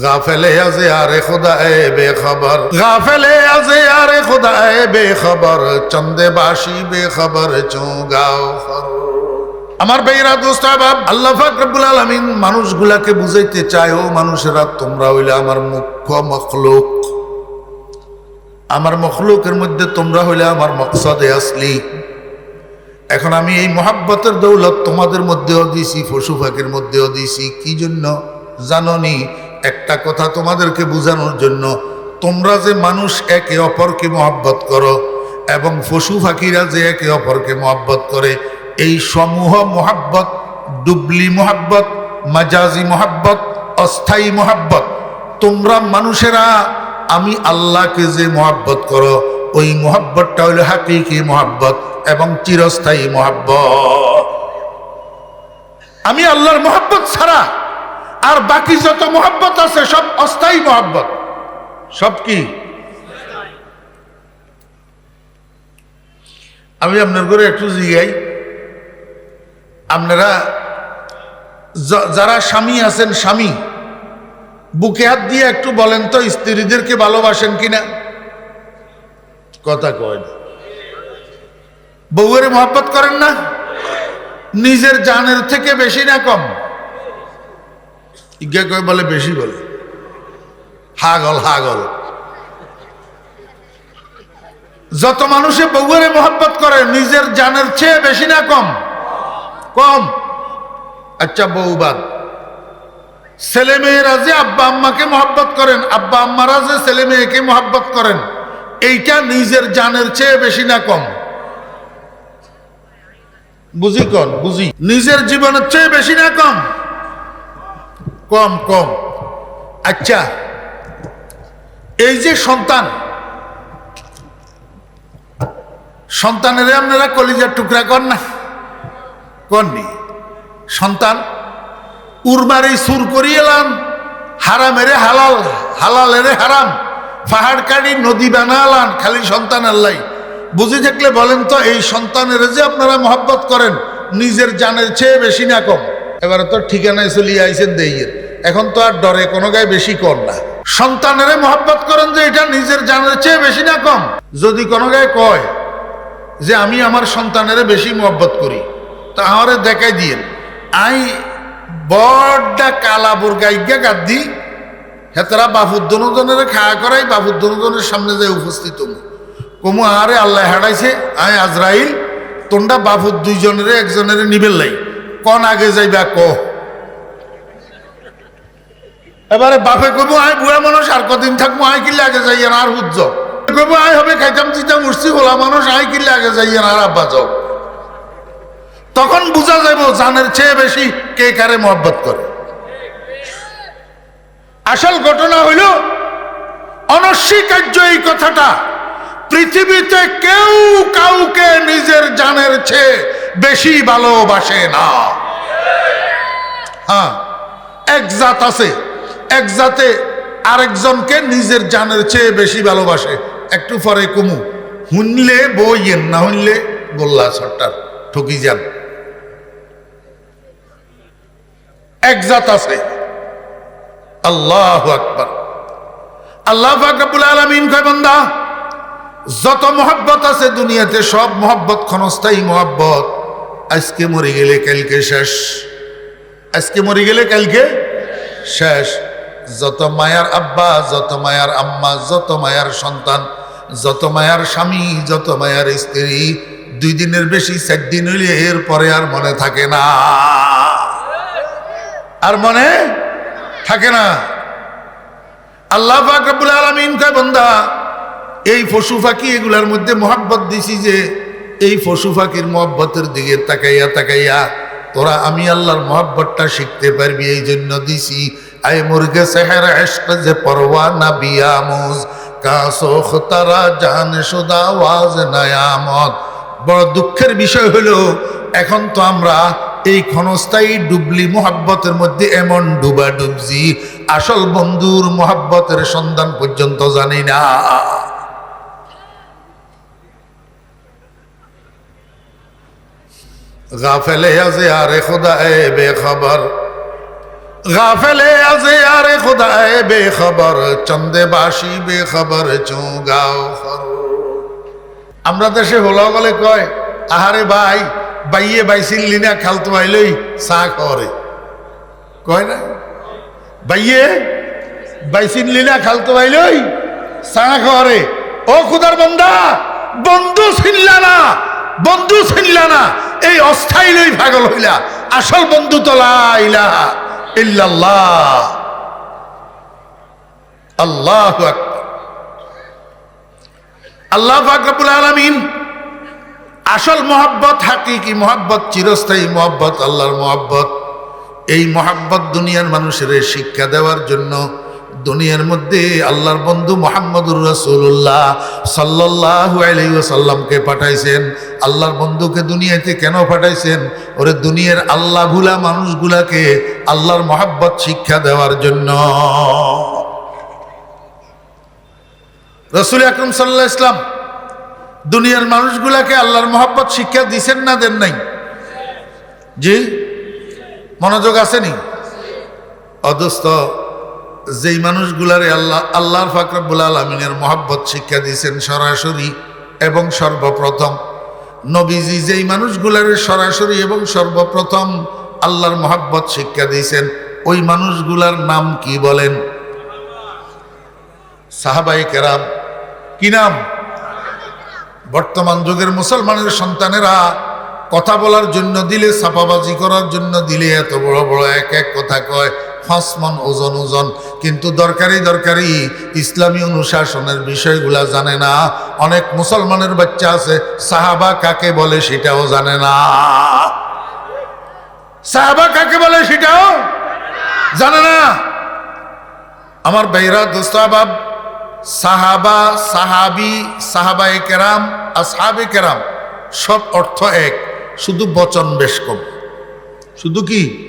গাফেলে আজে আরে খোদা এ বেখবর। গাফেলে আজে আরে খোদা এ বেখবর, চন্দে বাসি বেখবর চৌগাও আমার বেইরা দোস্ত বাপ আল্লাহ ফাকরুল আলমিন মানুষগুলাকে বুঝাইতে চায়, ও মানুষেরা, তোমরা হইলে আমার মুখ্য মখলুক। আমার মখলুকের মধ্যে তোমরা হইলে আমার মকসদে আসলি। এখন আমি এই মহাব্বতের দৌলত তোমাদের মধ্যেও দিছি, পশু পাখির মধ্যেও দিছি, কি জন্য? জাননি? একটা কথা তোমাদেরকে বোঝানোর জন্য, তোমরা যে মানুষ একে অপরকে মহাব্বত করো এবং পশু পাখিরা যে একে অপরকে মহাব্বত করে, এই সমূহ মহাব্বত, ডুবলি মহাব্বত, মাজাজি মহাব্বত, অস্থায়ী মহাব্বত, তোমরা মানুষেরা, আমি আল্লাহকে যে মহাব্বত করো, ওই মহাব্বতটা হলো হাকিকি মহাব্বত এবং চিরস্থায়ী মহাব্বত। আমি আল্লাহর মহাব্বত ছাড়া আর বাকি যত মহাব্বত আছে, সব অস্থায়ী মহাব্বত। সব কি? আমি আপনার করে একটু জিগাই। আপনারা যারা স্বামী আছেন, স্বামী, বুকে হাত দিয়ে একটু বলেন তো, স্ত্রীদেরকে ভালোবাসেন কিনা? কথা কয় বউয়ের মহব্বত করেন না? নিজের জানের থেকে বেশি না কম? ইজ্ঞা কয় বলে, বেশি বলে। হাগল হাগল। যত মানুষে বউয়ের মহব্বত করে, নিজের জানের চেয়ে বেশি না কম? কম। আচ্ছা বউবাদ ছেলে মেয়েরা যে আব্বা আম্মাকে মহব্বত করেন, আব্বা আম্মারা যে ছেলে মেয়েকে মহব্বত করেন, এইটা নিজের জানের চেয়ে বেশি না কম? বুঝি কন? বুঝি। নিজের জীবনের চেয়ে বেশি না কম? কম কম। আচ্ছা এই যে সন্তান, সন্তানের আপনারা কলিজার টুকরা কর না? কননি। সন্তান, উরমারি সুর করিয়েলাম হারামেরে হালাল, হালালেরে হারাম। পাহাড় কাটি নদী বানালান, খালি সন্তান আল্লাহ বুঝে থাকলে বলেন তো, এই সন্তানের যে আপনারা মহব্বত করেন, নিজের জানের চেয়ে বেশি না কম। এবারে তো ঠিকানায় চলিয়ে আইসেন দেইয়ের। এখন তো আর ডরে, কোনো গায়ে বেশি কর না। সন্তানের মহব্বত করেন যে এটা নিজের জানের চেয়ে বেশি না কম। যদি কোনো গায়ে কয় যে আমি আমার সন্তানের বেশি মহব্বত করি, তা আমারে দেখাই দিয়ে আই বড়টা কালা বুর্গা ইজ্ঞা গাদ্দি, হেতারা বাবুর দনুজনের খায়া করাই বাবুর দনুজনের সামনে যায় উপস্থিত কমু আরে আল্লাহ হারাইছে, আয় আজরাইল, তোমরা বাবুর দুইজনের, একজনের নিবেল লাই। কন আগে যাইবা ক এবারে বাপে কবু আয় বুড়া মানুষ, আর কদিন থাকব, আয় কিল্লে আগে যাই আর হুজ্জ। কবু আয় হবে, খাইতাম, চিতাম, উঠছি বলা মানুষ, আয় কিল্লে আগে যাই আর আব্বা যাও। তখন বোঝা যাব জানের চেয়ে বেশি কে কারে মহব্বত করে। আসল ঘটনা হইল, অনস্বীকার্য এই কথাটা, পৃথিবীতে কেউ কাউকে নিজের জানের চেয়ে বেশি ভালোবাসে না। হ্যাঁ এক জাত আছে। এক জাতে আরেকজনকে নিজের জানের চেয়ে বেশি ভালোবাসে। একটু পরে কুমু, হুনলে বইয়েন না, হুনলে বললা সরটার ঠকি যান। এক জাত আছে। আল্লাহ আকবর। আল্লাহ ফাকবুল আলমিন কয় যত মহব্বত আছে দুনিয়াতে, সব মহব্বত ক্ষণস্থায়ী মহব্বত। আজকে মরে গেলে কালকে শেষ। আজকে মরে গেলে কালকে শেষ। যত মায়ার আব্বা, যত মায়ার আম্মা, যত মায়ার সন্তান, যত মায়ার স্বামী, যত মায়ার স্ত্রী, দুই দিনের বেশি চার দিন হইলে এর পরে আর মনে থাকে না। আর মনে থাকে না। আল্লাহ পাক রব্বুল আলামিন কয়, বন্দা, এই পশু পাখি এগুলার মধ্যে মহাব্বত দিছি যে, এই পশু পাখির মহব্বতের দিকে তাকাইয়া তাকাইয়া তোরা আমি আল্লাহর মহব্বতটা শিখতে পারবি এই জন্য দিছি। আই মুরগে সেহের এশক যে পরওয়ানা বিয়ামুজ, কাসোখ তারা জান সুদা ওয়াজ নায়ামত। বড় দুঃখের বিষয় হলো, এখন তো আমরা এই ক্ষণস্থায়ী ডুবলি মোহাব্বতের মধ্যে এমন ডুবা ডুবজি, আসল বন্ধুর মোহাব্বতের সন্ধান পর্যন্ত জানি না। গাফেলে আছে আরে খোদা এ বেখবর। গাফেলে আজে আরে খুদায় বেখবর, চন্দে বাসি বেখবর, চুগাও আমরা দেশে হোলা বলে কয়, আহারে ভাই, বাইয়ে বাইছিলি না খালতো আইলই চা করে কয় না? বাইয়ে বাইছিলি না খালতো আইলই চা করে ও খুদার বন্দা, বন্ধু ছিনলা না, বন্ধু ছিনলা না, এই অস্থায়ী লই ভাগল হইলা, আসল বন্ধু তো লা ইলাহা। মোহাম্বত হাকি আল্লাহ আসল মোহাব্বত হাকিকি মোহাব্বত, চিরস্থায়ী মোহাব্বত, আল্লাহর মোহাব্বত। এই মোহাব্বত দুনিয়ার মানুষের শিক্ষা দেওয়ার জন্য দুনিয়ার মধ্যে আল্লাহর বন্ধু মোহাম্মদুর রসুল্লাহ সাল্লাহ আলাইসাল্লামকে পাঠাইছেন। আল্লাহর বন্ধুকে দুনিয়াতে কেন পাঠাইছেন? ওরে দুনিয়ার আল্লাহ ভুলা মানুষগুলাকে আল্লাহর মোহাব্বত শিক্ষা দেওয়ার জন্য। রসুল আকরম সাল্লাহ ইসলাম দুনিয়ার মানুষগুলাকে আল্লাহর মোহাব্বত শিক্ষা দিছেন না দেন নাই? জি? মনোযোগ আসেনি? অদস্ত যেই মানুষগুলারে আল্লাহ, আল্লাহর ফাকরাবুল আলমিনের মোহাব্বত শিক্ষা দিয়েছেন সরাসরি এবং সর্বপ্রথম। নবীজি যেই মানুষগুলারে সরাসরি এবং সর্বপ্রথম আল্লাহর মহাব্বত শিক্ষা দিয়েছেন, ওই মানুষগুলার নাম কি বলেন? সাহাবাই কেরাম। কি নাম? বর্তমান যুগের মুসলমানের সন্তানেরা কথা বলার জন্য দিলে, ছাপাবাজি করার জন্য দিলে এত বড় বড় এক এক কথা কয়। ফাঁসমন ওজন ওজন। কিন্তু দরকারি দরকারি ইসলামী অনুশাসনের বিষয়গুলা জানে না। অনেক মুসলমানের বাচ্চা আছে, সাহাবা কাকে বলে সেটাও জানে না। সাহাবা কাকে বলে সেটাও জানে না। আমার বেহরা দোস্তাবাব সাহাবা, সাহাবি, সাহাবায়ে কেরাম, আসহাবে কেরাম, সব অর্থ এক। শুধু বচন বেশ কম। শুধু কি?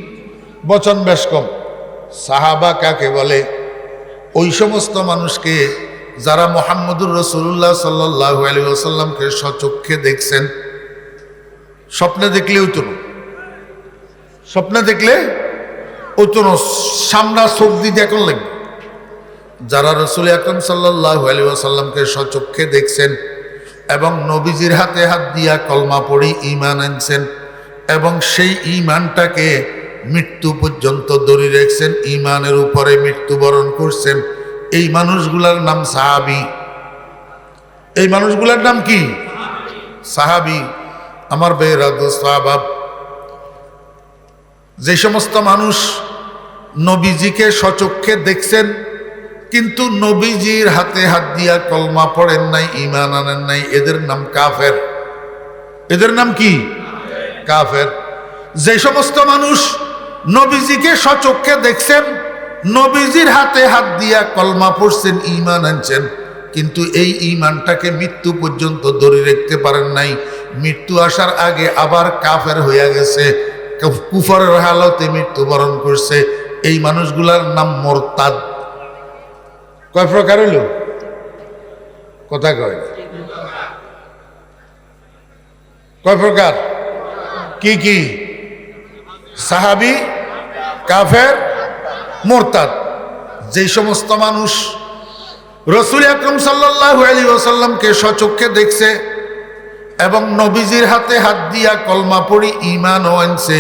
বচন বেশ কম। সাহাবা কাকে বলে? ওই সমস্ত মানুষকে যারা মোহাম্মদুর রসুল্লাহ সাল্লাহ আলী আসাল্লামকে সচক্ষে দেখছেন, স্বপ্নে দেখলেও তো স্বপ্নে দেখলে ও সামনা দিতে এখন লাগবে। যারা রসুল আকরম সাল্লাহ আলী আসাল্লামকে সচক্ষে দেখছেন এবং নবীজির হাতে হাত দিয়া কলমা পড়ি ইমান আনছেন এবং সেই ইমানটাকে মৃত্যু পর্যন্ত দড়ি রেখছেন ইমানের উপরে মৃত্যুবরণ করছেন। এই মানুষগুলার নাম সাহাবি। এই মানুষগুলার নাম কি? সাহাবি। আমার বেহরাদ সাহাবাব যে সমস্ত মানুষ নবীজিকে সচক্ষে দেখছেন, কিন্তু নবীজির হাতে হাত দিয়া কলমা পড়েন নাই ইমান আনেন নাই, এদের নাম কাফের। এদের নাম কি? কাফের। যে সমস্ত মানুষ নবীজিকে সচক্ষে দেখছেন, নবীজির হাতে হাত দিয়া কলমা পড়ছেন ইমান আনছেন। কিন্তু এই ইমানটাকে মৃত্যু পর্যন্ত ধরে রাখতে পারেন নাই। মৃত্যু আসার আগে আবার কাফের হইয়া গেছে কুফরের হালতে মৃত্যুবরণ করছে। এই মানুষগুলার নাম মোরতাদ। কয় প্রকার হইল? কথা কয়। কয় প্রকার? কি কি? সাহাবি কাফের, মোরতাদ। যেই সমস্ত মানুষ রসুল আকরম সাল্লাহ আলী ওসাল্লামকে সচক্ষে দেখছে এবং নবীজির হাতে হাত দিয়া কলমা পড়ি ইমান আনছে,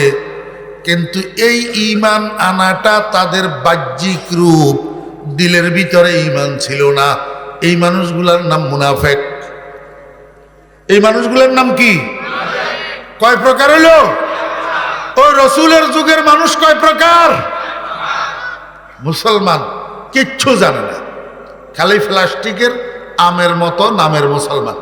কিন্তু এই ইমান আনাটা তাদের বাহ্যিক রূপ। দিলের ভিতরে ইমান ছিল না। এই মানুষগুলার নাম মুনাফেক। এই মানুষগুলোর নাম কি? কয় প্রকার হইল? ও রসুলের যুগের মানুষ কয় প্রকার? মুসলমান কিচ্ছু জানে না। খালি প্লাস্টিকের আমের মতো নামের মুসলমান।